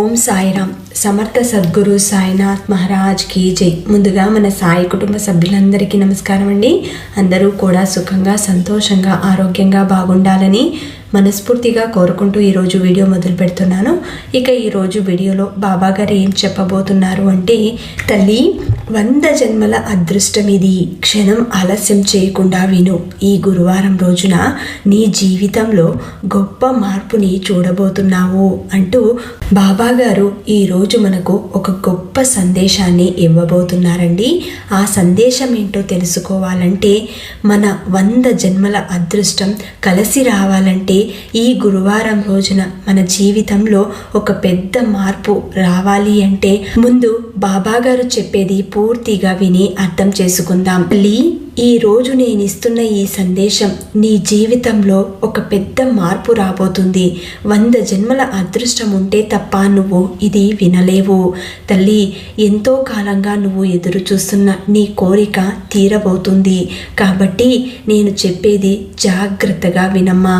ఓం సాయిరామ్ సమర్థ సద్గురు సాయినాథ్ మహారాజ్ కీ జై. ముందుగా మన సాయి కుటుంబ సభ్యులందరికీ నమస్కారం అండి అందరూ కూడా సుఖంగా సంతోషంగా ఆరోగ్యంగా బాగుండాలని మనస్ఫూర్తిగా కోరుకుంటూ ఈరోజు వీడియో మొదలు పెడుతున్నాను. ఇక ఈరోజు వీడియోలో బాబా గారు ఏం చెప్పబోతున్నారు అంటే తల్లి వంద జన్మల అదృష్టం ఇది. క్షణం ఆలస్యం చేయకుండా విను. ఈ గురువారం రోజున నీ జీవితంలో గొప్ప మార్పుని చూడబోతున్నావు అంటూ బాబా గారు ఈరోజు మనకు ఒక గొప్ప సందేశాన్ని ఇవ్వబోతున్నారండి. ఆ సందేశం ఏంటో తెలుసుకోవాలంటే మన వంద జన్మల అదృష్టం కలిసి రావాలంటే ఈ గురువారం రోజున మన జీవితంలో ఒక పెద్ద మార్పు రావాలి అంటే ముందు బాబాగారు చెప్పేది పూర్తిగా విని అర్థం చేసుకుందాం. లీ ఈ రోజు నేను ఇస్తున్న ఈ సందేశం నీ జీవితంలో ఒక పెద్ద మార్పు రాబోతుంది. వంద జన్మల అదృష్టం ఉంటే తప్ప నువ్వు ఇది వినలేవు. తల్లి ఎంతో కాలంగా నువ్వు ఎదురు చూస్తున్న నీ కోరిక తీరబోతుంది. కాబట్టి నేను చెప్పేది జాగ్రత్తగా వినమ్మా.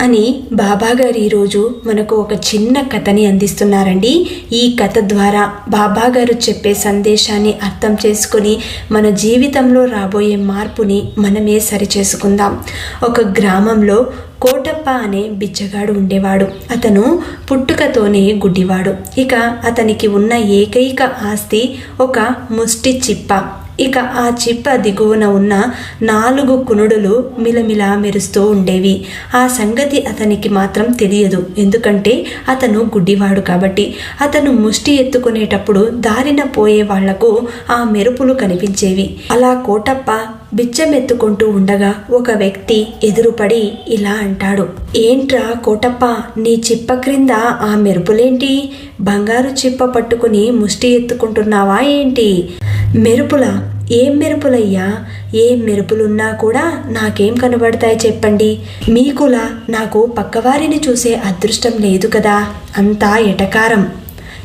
అని బాబాగారు ఈరోజు మనకు ఒక చిన్న కథని అందిస్తున్నారండి. ఈ కథ ద్వారా బాబాగారు చెప్పే సందేశాన్ని అర్థం చేసుకొని మన జీవితంలో రాబోయే మార్పుని మనమే సరిచేసుకుందాం. ఒక గ్రామంలో కోటప్ప అనే బిచ్చగాడు ఉండేవాడు. అతను పుట్టుకతోనే గుడ్డివాడు. ఇక అతనికి ఉన్న ఏకైక ఆస్తి ఒక ముష్టి చిప్ప. ఇక ఆ చిప్ప దిగువన ఉన్న నాలుగు కునుడులు మిలమిలా మెరుస్తూ ఉండేవి. ఆ సంగతి అతనికి మాత్రం తెలియదు. ఎందుకంటే అతను గుడ్డివాడు కాబట్టి. అతను ముష్టి ఎత్తుకునేటప్పుడు దారిన పోయే వాళ్ళకు ఆ మెరుపులు కనిపించేవి. అలా కోటప్ప బిచ్చమెత్తుకుంటూ ఉండగా ఒక వ్యక్తి ఎదురుపడి ఇలా అంటాడు. ఏంట్రా కోటప్ప నీ చిప్ప క్రింద ఆ మెరుపులేంటి? బంగారు చిప్ప పట్టుకుని ముష్టి ఎత్తుకుంటున్నావా ఏంటి? మెరుపుల ఏం మెరుపులయ్యా? ఏం మెరుపులున్నా కూడా నాకేం కనబడతాయి చెప్పండి. మీకులా నాకు పక్కవారిని చూసే అదృష్టం లేదు కదా? అంతా ఎటకారం.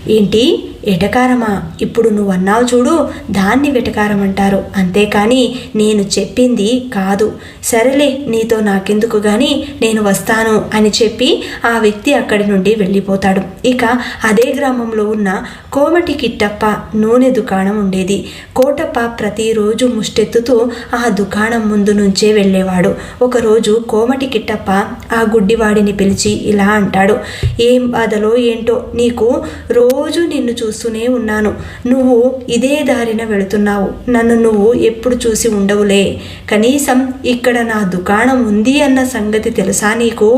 ఏంటి? ఎటకారమా? ఇప్పుడు నువ్వు అన్నావు చూడు దాన్ని వెటకారం అంటారు అంతేకాని నేను చెప్పింది కాదు. సరేలే నీతో నాకెందుకు గాని నేను వస్తాను అని చెప్పి ఆ వ్యక్తి అక్కడి నుండి వెళ్ళిపోతాడు. ఇక అదే గ్రామంలో ఉన్న కోమటి కిట్టప్ప నూనె దుకాణం ఉండేది. కోటప్ప ప్రతిరోజు ముష్టెత్తుతూ ఆ దుకాణం ముందు నుంచే వెళ్ళేవాడు. ఒకరోజు కోమటి కిట్టప్ప ఆ గుడ్డివాడిని పిలిచి ఇలా అంటాడు. ఏం బాధలో ఏంటో నీకు? రోజు నిన్ను చూస్తూనే ఉన్నాను. నువ్వు ఇదే దారిన వెళుతున్నావు. నన్ను నువ్వు ఎప్పుడు చూసి ఉండవులే. కనీసం ఇక్కడ నా దుకాణం ఉంది అన్న సంగతి తెలుసా నీకు?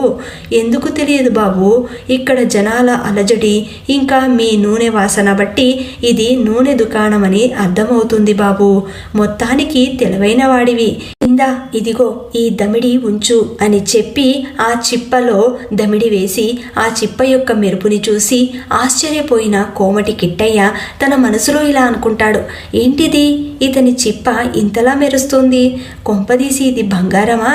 ఎందుకు తెలియదు బాబు? ఇక్కడ జనాల అలజడి ఇంకా మీ నూనె వాసన బట్టి ఇది నూనె దుకాణం అని అర్థమవుతుంది బాబు. మొత్తానికి తెలివైన వాడివి. ఇందా ఇదిగో ఈ దమిడి ఉంచు అని చెప్పి ఆ చిప్పలో దమిడి వేసి ఆ చిప్ప యొక్క మెరుపుని చూసి ఆశ్చర్యపోయిన కోమటి కిట్టయ్య తన మనసులో ఇలా అనుకుంటాడు. ఏంటిది? ఇతని చిప్ప ఇంతలా మెరుస్తుంది. కొంపదీసి ఇది బంగారమా?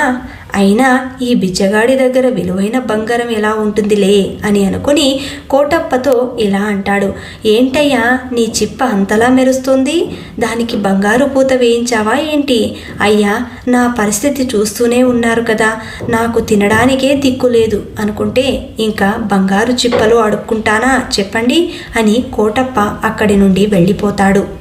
అయినా ఈ బిచ్చగాడి దగ్గర విలువైన బంగారం ఎలా ఉంటుందిలే అని అనుకుని కోటప్పతో ఇలా అంటాడు. ఏంటయ్యా నీ చిప్ప అంతలా మెరుస్తుంది? దానికి బంగారు పూత వేయించావా ఏంటి? అయ్యా నా పరిస్థితి చూస్తూనే ఉన్నారు కదా. నాకు తినడానికే దిక్కు లేదు. అనుకుంటే ఇంకా బంగారు చిప్పలు అడుక్కుంటానా చెప్పండి అని కోటప్ప అక్కడి నుండి వెళ్ళిపోతాడు.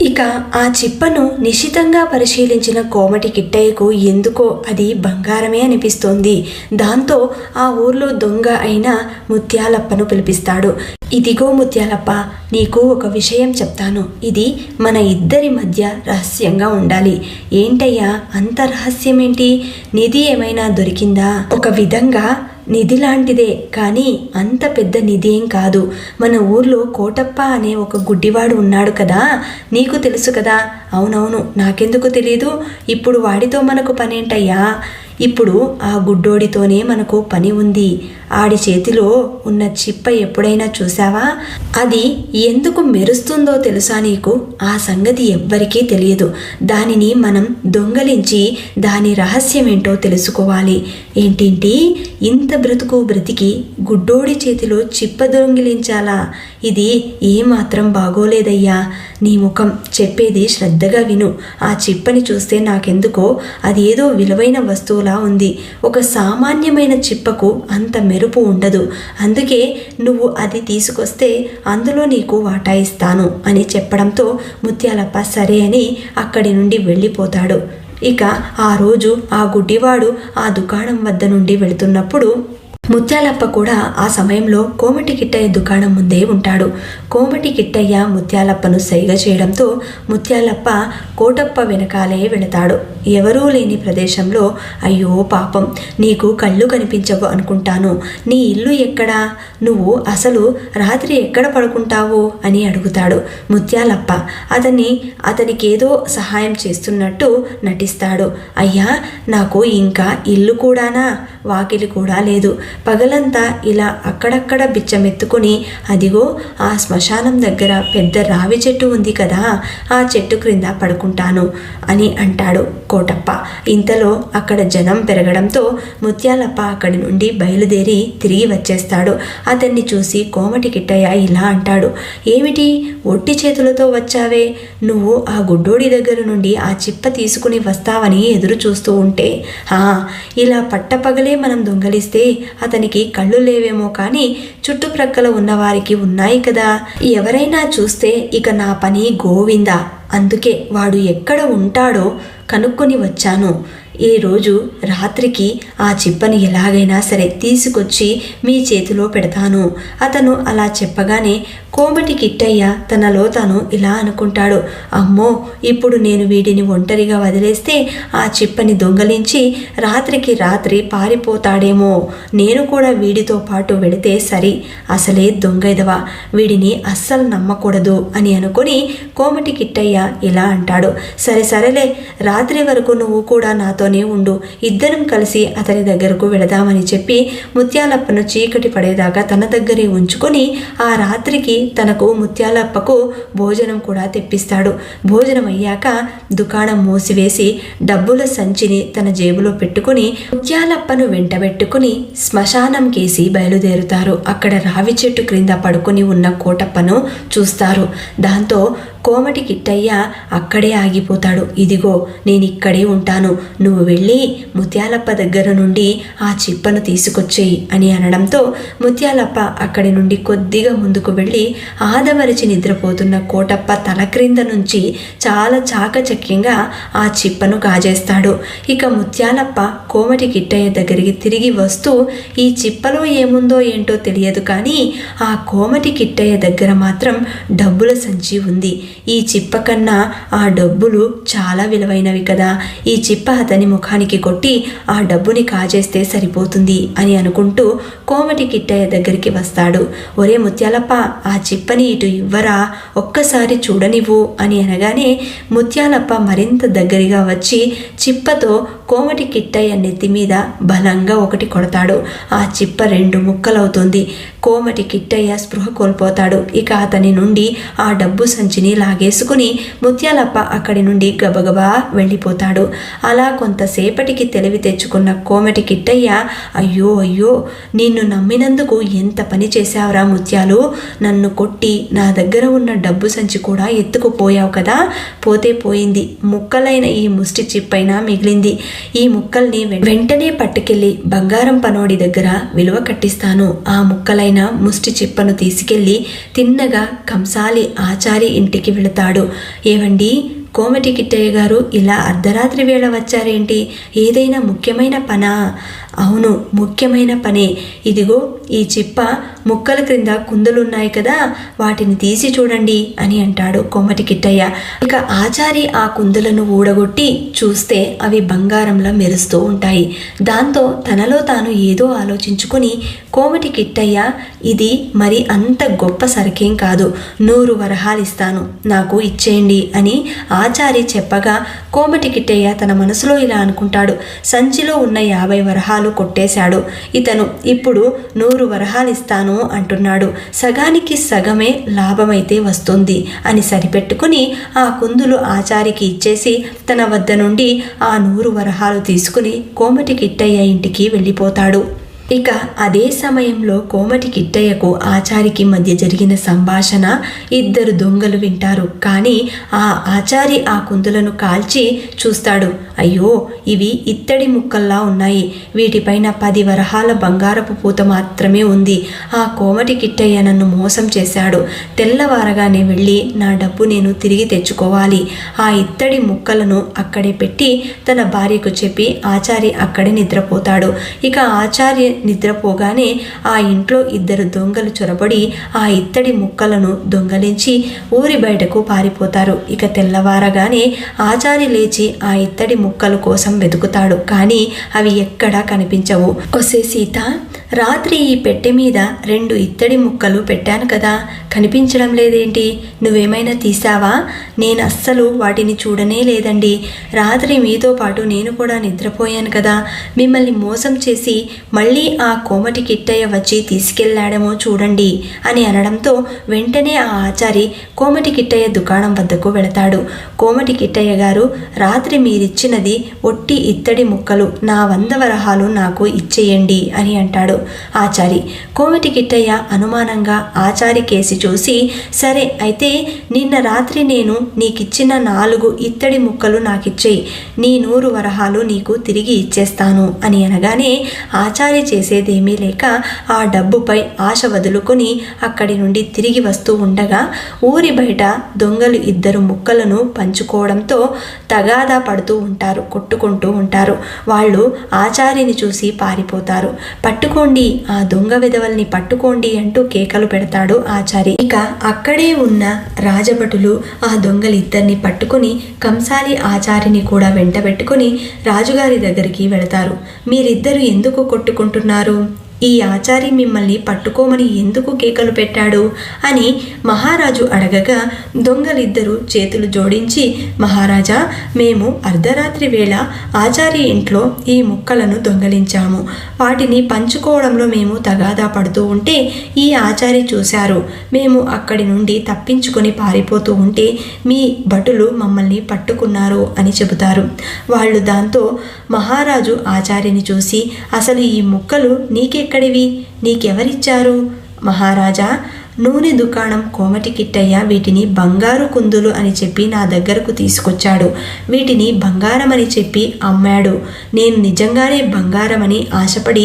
ఇక ఆ చిప్పను నిశితంగా పరిశీలించిన కోమటి కిట్టయ్యకు ఎందుకో అది బంగారమే అనిపిస్తోంది. దాంతో ఆ ఊర్లో దొంగ అయిన ముత్యాలప్పను పిలిపిస్తాడు. ఇదిగో ముత్యాలప్ప నీకు ఒక విషయం చెప్తాను. ఇది మన ఇద్దరి మధ్య రహస్యంగా ఉండాలి. ఏంటయ్యా అంత రహస్యమేంటి? నిధి ఏమైనా దొరికిందా? ఒక విధంగా నిధి లాంటిదే కానీ అంత పెద్ద నిధి ఏం కాదు. మన ఊర్లో కోటప్ప అనే ఒక గుడ్డివాడు ఉన్నాడు కదా నీకు తెలుసు కదా. అవునవును నాకెందుకు తెలీదు? ఇప్పుడు వాడితో మనకు పనేంటయ్యా? ఇప్పుడు ఆ గుడ్డోడితోనే మనకు పని ఉంది. ఆడి చేతిలో ఉన్న చిప్ప ఎప్పుడైనా చూసావా అది ఎందుకు మెరుస్తుందో తెలుసా నీకు? ఆ సంగతి ఎవ్వరికీ తెలియదు. దానిని మనం దొంగలించి దాని రహస్యం ఏంటో తెలుసుకోవాలి. ఏంటింటి? ఇంత బ్రతుకు బ్రతికి గుడ్డోడి చేతిలో చిప్ప దొంగిలించాలా? ఇది ఏమాత్రం బాగోలేదయ్యా. నీ ముఖం చెప్పేది శ్రద్ధగా విను. ఆ చిప్పని చూస్తే నాకెందుకో? అది ఏదో విలువైన వస్తువుల చిప్పలా ఉంది. ఒక సామాన్యమైన చిప్పకు అంత మెరుపు ఉండదు. అందుకే నువ్వు అది తీసుకొస్తే అందులో నీకు వాటా ఇస్తాను అని చెప్పడంతో ముత్యాలప్ప సరే అని అక్కడి నుండి వెళ్ళిపోతాడు. ఇక ఆ రోజు ఆ గుడ్డివాడు ఆ దుకాణం వద్ద నుండి వెళుతున్నప్పుడు ముత్యాలప్ప కూడా ఆ సమయంలో కోమటి కిట్టయ్య దుకాణం ముందే ఉంటాడు. కోమటి కిట్టయ్య ముత్యాలప్పను సైగ చేయడంతో ముత్యాలప్ప కోటప్ప వెనకాలే వెళతాడు. ఎవరూ లేని ప్రదేశంలో అయ్యో పాపం నీకు కళ్ళు కనిపించవు అనుకుంటాను. నీ ఇల్లు ఎక్కడా? నువ్వు అసలు రాత్రి ఎక్కడ పడుకుంటావు? అని అడుగుతాడు ముత్యాలప్ప. అతన్ని అతనికేదో సహాయం చేస్తున్నట్టు నటిస్తాడు. అయ్యా నాకు ఇంకా ఇల్లు కూడానా? వాకిలి కూడా లేదు. పగలంతా ఇలా అక్కడక్కడ బిచ్చమెత్తుకుని అదిగో ఆ శ్మశానం దగ్గర పెద్ద రావి చెట్టు ఉంది కదా ఆ చెట్టు క్రింద పడుకుంటాను అని అంటాడు కోటప్ప. ఇంతలో అక్కడ జనం పెరగడంతో ముత్యాలప్ప అక్కడి నుండి బయలుదేరి తిరిగి వచ్చేస్తాడు. అతన్ని చూసి కోమటి కిట్టయ్య ఇలా అంటాడు ఏమిటి? ఒట్టి చేతులతో వచ్చావే? నువ్వు ఆ గుడ్డోడి దగ్గర నుండి ఆ చిప్ప తీసుకుని వస్తావని ఎదురు చూస్తూ ఉంటే ఇలా పట్టపగలే మనం దొంగలిస్తే అతనికి కళ్ళు లేవేమో కానీ చుట్టుప్రక్కల ఉన్నవారికి ఉన్నాయి కదా. ఎవరైనా చూస్తే ఇక నా పని గోవిందా. అందుకే వాడు ఎక్కడ ఉంటాడో కనుక్కొని వచ్చాను. ఈ రోజు రాత్రికి ఆ చిప్పని ఎలాగైనా సరే తీసుకొచ్చి మీ చేతిలో పెడతాను. అతను అలా చెప్పగానే కోమటి కిట్టయ్య తనలో తాను ఇలా అనుకుంటాడు. అమ్మో ఇప్పుడు నేను వీడిని ఒంటరిగా వదిలేస్తే ఆ చిప్పని దొంగలించి రాత్రికి రాత్రి పారిపోతాడేమో. నేను కూడా వీడితో పాటు వెడితే సరి. అసలే దొంగైదవా వీడిని అస్సలు నమ్మకూడదు అని అనుకుని కోమటి కిట్టయ్య ఇలా అంటాడు. సరే సరేలే. రాత్రి వరకు నువ్వు కూడా నాతో ఇంట్లోనే ఉండు. ఇద్దరం కలిసి అతని దగ్గరకు వెళదామని చెప్పి ముత్యాలప్పను చీకటి పడేదాకా తన దగ్గరే ఉంచుకొని ఆ రాత్రికి తనకు ముత్యాలప్పకు భోజనం కూడా తెప్పిస్తాడు. భోజనం అయ్యాక దుకాణం మూసివేసి డబ్బుల సంచిని తన జేబులో పెట్టుకుని ముత్యాలప్పను వెంటబెట్టుకుని శ్మశానం కేసి బయలుదేరుతారు. అక్కడ రావి చెట్టు క్రింద పడుకుని ఉన్న కోటప్పను చూస్తారు. దాంతో కోమటి కిట్టయ్య అక్కడే ఆగిపోతాడు. ఇదిగో నేను ఇక్కడే ఉంటాను. నువ్వు వెళ్ళి ముత్యాలప్ప దగ్గర నుండి ఆ చిప్పను తీసుకొచ్చేయి అని అనడంతో ముత్యాలప్ప అక్కడి నుండి కొద్దిగా ముందుకు వెళ్ళి ఆదమరిచి నిద్రపోతున్న కోటప్ప తల క్రింద నుంచి చాలా చాకచక్యంగా ఆ చిప్పను కాజేస్తాడు. ఇక ముత్యాలప్ప కోమటి కిట్టయ్య దగ్గరికి తిరిగి వస్తూ ఈ చిప్పలో ఏముందో ఏంటో తెలియదు కానీ ఆ కోమటి కిట్టయ్య దగ్గర మాత్రం డబ్బుల సంచి ఉంది. ఈ చిప్ప కన్నా ఆ డబ్బులు చాలా విలువైనవి కదా. ఈ చిప్ప అతని ముఖానికి కొట్టి ఆ డబ్బుని కాజేస్తే సరిపోతుంది అని అనుకుంటూ కోమటి కిట్టయ్య దగ్గరికి వస్తాడు. ఒరే ముత్యాలప్ప ఆ చిప్పని ఇటు ఇవ్వరా? ఒక్కసారి చూడనివ్వు అని అనగానే ముత్యాలప్ప మరింత దగ్గరగా వచ్చి చిప్పతో కోమటి కిట్టయ్య నెత్తి మీద బలంగా ఒకటి కొడతాడు. ఆ చిప్ప రెండు ముక్కలవుతుంది. కోమటి కిట్టయ్య స్పృహ కోల్పోతాడు. ఇక అతని నుండి ఆ డబ్బు సంచిని లాగేసుకుని ముత్యాలప్ప అక్కడి నుండి గబగబా వెళ్ళిపోతాడు. అలా కొంతసేపటికి తెలివి తెచ్చుకున్న కోమటి కిట్టయ్య అయ్యో అయ్యో నిన్ను నమ్మినందుకు ఎంత పని చేశావురా ముత్యాలు? నన్ను కొట్టి నా దగ్గర ఉన్న డబ్బు సంచి కూడా ఎత్తుకుపోయావు కదా? పోతే పోయింది. ముక్కలైన ఈ ముష్టి చిప్పైనా మిగిలింది. ఈ ముక్కల్ని వెంటనే పట్టుకెళ్ళి బంగారం పనోడి దగ్గర విలువ కట్టిస్తాను. ఆ ముక్కలైన ముష్టి చిప్పను తీసుకెళ్ళి తిన్నగా కంసాలి ఆచారి ఇంటికి వెళతాడు. ఏవండి? కోమటి కిట్టయ్య గారు ఇలా అర్ధరాత్రి వేళ వచ్చారేంటి? ఏదైనా ముఖ్యమైన పనా? అవును ముఖ్యమైన పనే. ఇదిగో ఈ చిప్ప ముక్కల క్రింద కుందలున్నాయి కదా వాటిని తీసి చూడండి అని అంటాడు కోమటి కిట్టయ్య. ఇక ఆచారి ఆ కుందులను ఊడగొట్టి చూస్తే అవి బంగారంలా మెరుస్తూ ఉంటాయి. దాంతో తనలో తాను ఏదో ఆలోచించుకుని కోమటి కిట్టయ్య ఇది మరి అంత గొప్ప సరికేం కాదు. నూరు వరహాలిస్తాను నాకు ఇచ్చేయండి అని ఆచారి చెప్పగా కోమటి కిట్టయ్య తన మనసులో ఇలా అనుకుంటాడు. సంచిలో ఉన్న యాభై వరహాలు కొట్టేశాడు. ఇతను ఇప్పుడు నూరు వరహాలు ఇస్తాను అంటున్నాడు. సగానికి సగమే లాభమైతే వస్తుంది అని సరిపెట్టుకుని ఆ కుందులు ఆచారికి ఇచ్చేసి తన వద్ద నుండి ఆ నూరు వరహాలు తీసుకుని కోమటి కిట్టయ్య ఇంటికి వెళ్ళిపోతాడు. ఇక అదే సమయంలో కోమటి కిట్టయ్యకు ఆచారికి మధ్య జరిగిన సంభాషణ ఇద్దరు దొంగలు వింటారు. కానీ ఆ ఆచారి ఆ కుందులను కాల్చి చూస్తాడు. అయ్యో ఇవి ఇత్తడి ముక్కల్లా ఉన్నాయి. వీటిపైన పది వరహాల బంగారపు పూత మాత్రమే ఉంది. ఆ కోమటి కిట్టయ్య నన్ను మోసం చేశాడు. తెల్లవారగానే వెళ్ళి నా డబ్బు నేను తిరిగి తెచ్చుకోవాలి. ఆ ఇత్తడి ముక్కలను అక్కడే పెట్టి తన భార్యకు చెప్పి ఆచారి అక్కడే నిద్రపోతాడు. ఇక ఆచార్య నిద్రపోగానే ఆ ఇంట్లో ఇద్దరు దొంగలు చొరబడి ఆ ఇత్తడి ముక్కలను దొంగలించి ఊరి బయటకు పారిపోతారు. ఇక తెల్లవారగానే ఆచారి లేచి ఆ ఇత్తడి ముక్కల కోసం వెతుకుతాడు. కానీ అవి ఎక్కడా కనిపించవు. ఒసే సీత రాత్రి ఈ పెట్టె మీద రెండు ఇత్తడి ముక్కలు పెట్టాను కదా కనిపించడం లేదేంటి? నువ్వేమైనా తీసావా నేను అస్సలు వాటిని చూడనే లేదండి. రాత్రి మీతో పాటు నేను కూడా నిద్రపోయాను కదా. మిమ్మల్ని మోసం చేసి మళ్ళీ ఆ కోమటి కిట్టయ్య వచ్చి తీసుకెళ్ళాడేమో చూడండి అని అనడంతో వెంటనే ఆ ఆచారి కోమటి కిట్టయ్య దుకాణం వద్దకు వెళతాడు. కోమటి కిట్టయ్య గారు రాత్రి మీరిచ్చినది ఒట్టి ఇత్తడి ముక్కలు. నా వంద వరహాలు నాకు ఇచ్చేయండి అని అంటాడు ఆచారి. కోమటి కిట్టయ్య అనుమానంగా ఆచారి కేసి చూసి సరే అయితే నిన్న రాత్రి నేను నీకిచ్చిన నాలుగు ఇత్తడి ముక్కలు నాకిచ్చేయి. నీ నూరు వరహాలు నీకు తిరిగి ఇచ్చేస్తాను అని అనగానే ఆచారి చేసేదేమీ లేక ఆ డబ్బుపై ఆశ వదులుకొని అక్కడి నుండి తిరిగి వస్తూ ఉండగా ఊరి బయట దొంగలు ఇద్దరు ముక్కలను పంచుకోవడంతో తగాదా పడుతూ ఉంటారు కొట్టుకుంటూ ఉంటారు. వాళ్ళు ఆచారిని చూసి పారిపోతారు. పట్టుకోండి ఆ దొంగ విధవల్ని పట్టుకోండి అంటూ కేకలు పెడతాడు ఆచారి ఇక అక్కడే ఉన్న రాజభటులు ఆ దొంగలిద్దరిని పట్టుకుని కంసాలి ఆచారిని కూడా వెంటబెట్టుకుని రాజుగారి దగ్గరికి వెళతారు. మీరిద్దరు ఎందుకు కొట్టుకుంటున్నారు? tornar ఈ ఆచారి మిమ్మల్ని పట్టుకోమని ఎందుకు కేకలు పెట్టాడు? అని మహారాజు అడగగా దొంగలిద్దరూ చేతులు జోడించి మహారాజా మేము అర్ధరాత్రి వేళ ఆచారి ఇంట్లో ఈ ముక్కలను దొంగలించాము. వాటిని పంచుకోవడంలో మేము తగాదా పడుతూ ఉంటే ఈ ఆచారి చూశారు. మేము అక్కడి నుండి తప్పించుకొని పారిపోతూ ఉంటే మీ భటులు మమ్మల్ని పట్టుకున్నారు అని చెబుతారు. వాళ్ళు దాంతో మహారాజు ఆచార్యని చూసి అసలు ఈ ముక్కలు ఎక్కడివి? నీకెవరిచ్చారు? మహారాజా నూనె దుకాణం కోమటి కిట్టయ్య వీటిని బంగారు కుందులు అని చెప్పి నా దగ్గరకు తీసుకొచ్చాడు. వీటిని బంగారం అని చెప్పి అమ్మాడు. నేను నిజంగానే బంగారమని ఆశపడి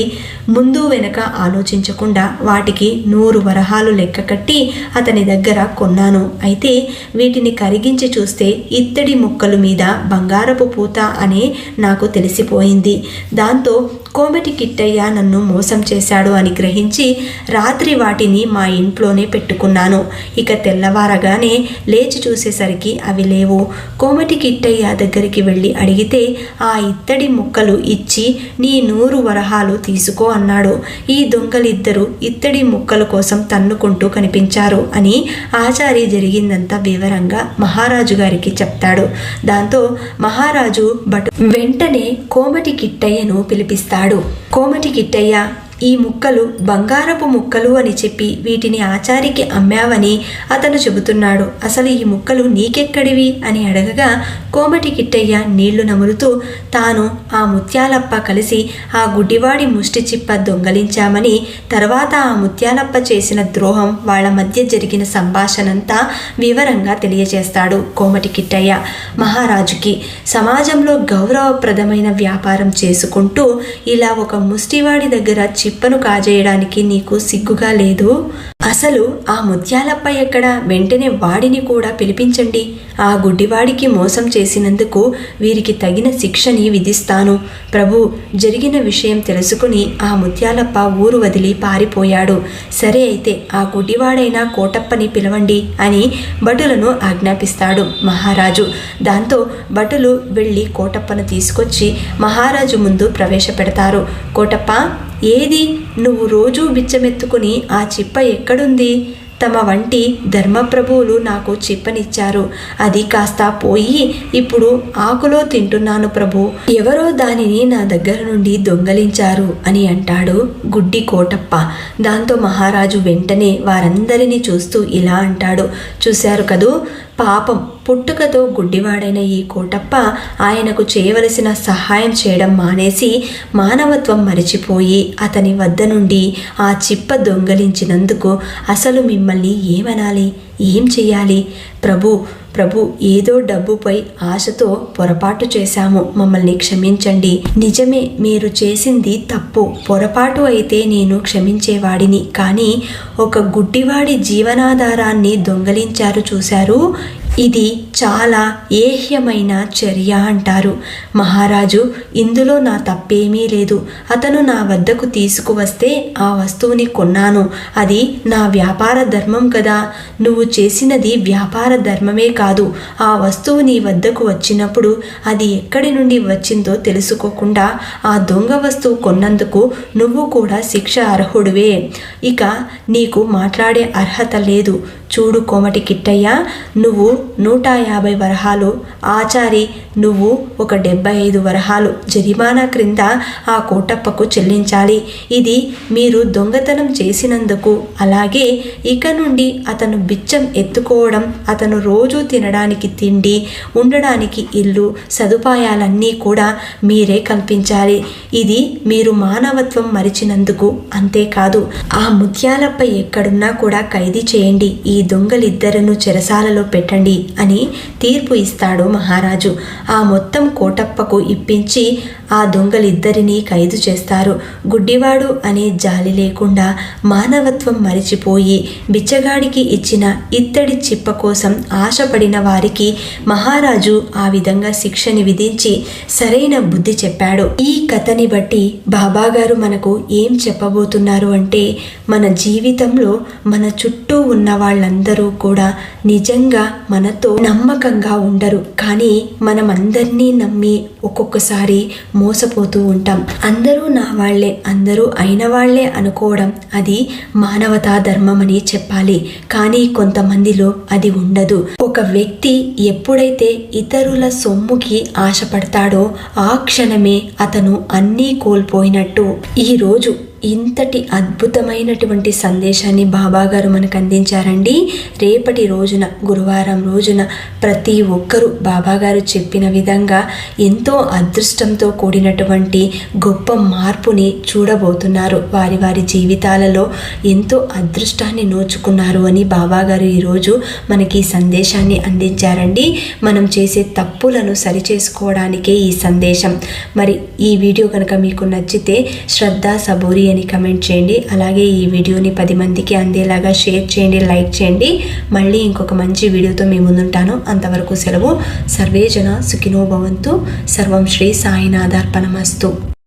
ముందు వెనక ఆలోచించకుండా వాటికి నూరు వరహాలు లెక్క కట్టి అతని దగ్గర కొన్నాను. అయితే వీటిని కరిగించి చూస్తే ఇత్తడి ముక్కలు మీద బంగారపు పూత అనే నాకు తెలిసిపోయింది. దాంతో కోమటి కిట్టయ్య నన్ను మోసం చేశాడు అని గ్రహించి రాత్రి వాటిని మా ఇంట్లోనే పెట్టుకున్నాను. ఇక తెల్లవారగానే లేచి చూసేసరికి అవి లేవు. కోమటి కిట్టయ్య దగ్గరికి వెళ్ళి అడిగితే ఆ ఇత్తడి ముక్కలు ఇచ్చి నీ నూరు వరహాలు తీసుకో అన్నాడు. ఈ దొంగలిద్దరూ ఇత్తడి ముక్కల కోసం తన్నుకుంటూ కనిపించారు అని ఆచారి జరిగిందంతా వివరంగా మహారాజు గారికి చెప్తాడు. దాంతో మహారాజు బట్ వెంటనే కోమటి కిట్టయ్యను పిలిపిస్తాడు. కోమటి కిట్టయ్య ఈ ముక్కలు బంగారపు ముక్కలు అని చెప్పి వీటిని ఆచారికి అమ్మావని అతను చెబుతున్నాడు. అసలు ఈ ముక్కలు నీకెక్కడివి? అని అడగగా కోమటి కిట్టయ్య నీళ్ళు నములుతూ తాను ఆ ముత్యాలప్ప కలిసి ఆ గుడ్డివాడి ముష్టి చిప్ప దొంగలించామని తర్వాత ఆ ముత్యాలప్ప చేసిన ద్రోహం వాళ్ళ మధ్య జరిగిన సంభాషణంతా వివరంగా తెలియజేస్తాడు కోమటి కిట్టయ్య. మహారాజుకి సమాజంలో గౌరవప్రదమైన వ్యాపారం చేసుకుంటూ ఇలా ఒక ముష్టివాడి దగ్గర చిప్పను కాజేయడానికి నీకు సిగ్గుగా లేదు. అసలు ఆ ముత్యాలప్ప ఎక్కడ? వెంటనే వాడిని కూడా పిలిపించండి. ఆ గుడ్డివాడికి మోసం చేసినందుకు వీరికి తగిన శిక్షని విధిస్తాను. ప్రభు జరిగిన విషయం తెలుసుకుని ఆ ముత్యాలప్ప ఊరు వదిలి పారిపోయాడు. సరే అయితే ఆ గుడ్డివాడైన కోటప్పని పిలవండి అని భటులను ఆజ్ఞాపిస్తాడు మహారాజు. దాంతో భటులు వెళ్ళి కోటప్పను తీసుకొచ్చి మహారాజు ముందు ప్రవేశపెడతారు. కోటప్ప ఏది? నువ్వు రోజూ బిచ్చమెత్తుకుని ఆ చిప్ప ఎక్కడ ఎక్కడుంది? తమ వంటి ధర్మప్రభువులు నాకు చిప్పనిచ్చారు. అది కాస్త పోయి ఇప్పుడు ఆకులో తింటున్నాను ప్రభు. ఎవరో దానిని నా దగ్గర నుండి దొంగలించారు అని అంటాడు గుడ్డి కోటప్ప. దాంతో మహారాజు వెంటనే వారందరినీ చూస్తూ ఇలా అంటాడు. చూశారు కదూ? పాపం పుట్టుకతో గుడ్డివాడైన ఈ కోటప్ప ఆయనకు చేయవలసిన సహాయం చేయడం మానేసి మానవత్వం మరిచిపోయి అతని వద్ద నుండి ఆ చిప్ప దొంగలించినందుకు అసలు మిమ్మల్ని ఏమనాలి? ఏం చెయ్యాలి? ప్రభు ప్రభు ఏదో డబ్బుపై ఆశతో పొరపాటు చేశాము. మమ్మల్ని క్షమించండి. నిజమే మీరు చేసింది తప్పు. పొరపాటు అయితే నేను క్షమించేవాడిని. కానీ ఒక గుడ్డివాడి జీవనాధారాన్ని దొంగలించారు చూశారు? ఇది చాలా ఏహ్యమైన చర్య అంటారు. మహారాజు ఇందులో నా తప్పేమీ లేదు. అతను నా వద్దకు తీసుకువస్తే ఆ వస్తువుని కొన్నాను. అది నా వ్యాపార ధర్మం కదా. నువ్వు చేసినది వ్యాపార ధర్మమే కాదు. ఆ వస్తువు నీ వద్దకు వచ్చినప్పుడు అది ఎక్కడి నుండి వచ్చిందో తెలుసుకోకుండా ఆ దొంగ వస్తువు కొన్నందుకు నువ్వు కూడా శిక్ష అర్హుడివే. ఇక నీకు మాట్లాడే అర్హత లేదు. చూడు కోమటి కిట్టయ్య నువ్వు నూట యాభై వరహాలు. ఆచారి నువ్వు ఒక డెబ్బై ఐదు వరహాలు. జరిమానా క్రింద ఆ కోటప్పకు చెల్లించాలి. ఇది మీరు దొంగతనం చేసినందుకు. అలాగే ఇక నుండి అతను బిచ్చం ఎత్తుకోవడం అతను రోజు తినడానికి తిండి ఉండడానికి ఇల్లు సదుపాయాలన్నీ కూడా మీరే కల్పించాలి. ఇది మీరు మానవత్వం మరిచినందుకు అంతేకాదు. ఆ ముత్యాలపై ఎక్కడున్నా కూడా ఖైదీ చేయండి. ఈ దొంగలిద్దరను చెరసాలలో పెట్టండి అని తీర్పు ఇస్తాడు మహారాజు. ఆ మొత్తం కోటప్పకు ఇప్పించి ఆ దొంగలిద్దరినీ ఖైదు చేస్తారు. గుడ్డివాడు అనే జాలి లేకుండా మానవత్వం మరిచిపోయి బిచ్చగాడికి ఇచ్చిన ఇత్తడి చిప్ప కోసం ఆశపడిన వారికి మహారాజు ఆ విధంగా శిక్షని విధించి సరైన బుద్ధి చెప్పాడు. ఈ కథని బట్టి బాబాగారు మనకు ఏం చెప్పబోతున్నారు అంటే మన జీవితంలో మన చుట్టూ ఉన్న వాళ్ళందరూ అందరూ కూడా నిజంగా మనతో నమ్మకంగా ఉండరు. కానీ మనమందరినీ నమ్మి ఒక్కొక్కసారి మోసపోతూ ఉంటాం. అందరూ నా వాళ్ళే అందరూ అయిన వాళ్ళే అనుకోవడం అది మానవతా ధర్మం అని చెప్పాలి. కానీ కొంతమందిలో అది ఉండదు. ఒక వ్యక్తి ఎప్పుడైతే ఇతరుల సొమ్ముకి ఆశపడతాడో ఆ క్షణమే అతను అన్నీ కోల్పోయినట్టు. ఈరోజు ఇంతటి అద్భుతమైనటువంటి సందేశాన్ని బాబాగారు మనకు అందించారండి. రేపటి రోజున గురువారం రోజున ప్రతి ఒక్కరూ బాబాగారు చెప్పిన విధంగా ఎంతో అదృష్టంతో కూడినటువంటి గొప్ప మార్పుని చూడబోతున్నారు. వారి వారి జీవితాలలో ఎంతో అదృష్టాన్ని నోచుకున్నారు అని బాబాగారు ఈరోజు మనకి ఈ సందేశాన్ని అందించారండి. మనం చేసే తప్పులను సరిచేసుకోవడానికే ఈ సందేశం. మరి ఈ వీడియో కనుక మీకు నచ్చితే శ్రద్ధ సబూరి అని కమెంట్ చేయండి. అలాగే ఈ వీడియోని పది మందికి అందేలాగా షేర్ చేయండి లైక్ చేయండి. మళ్ళీ ఇంకొక మంచి వీడియోతో మీ ముందుంటాను. అంతవరకు సెలవు. సర్వేజన సుఖినో భవంతు. సర్వం శ్రీ సాయినాథార్పణమస్తు.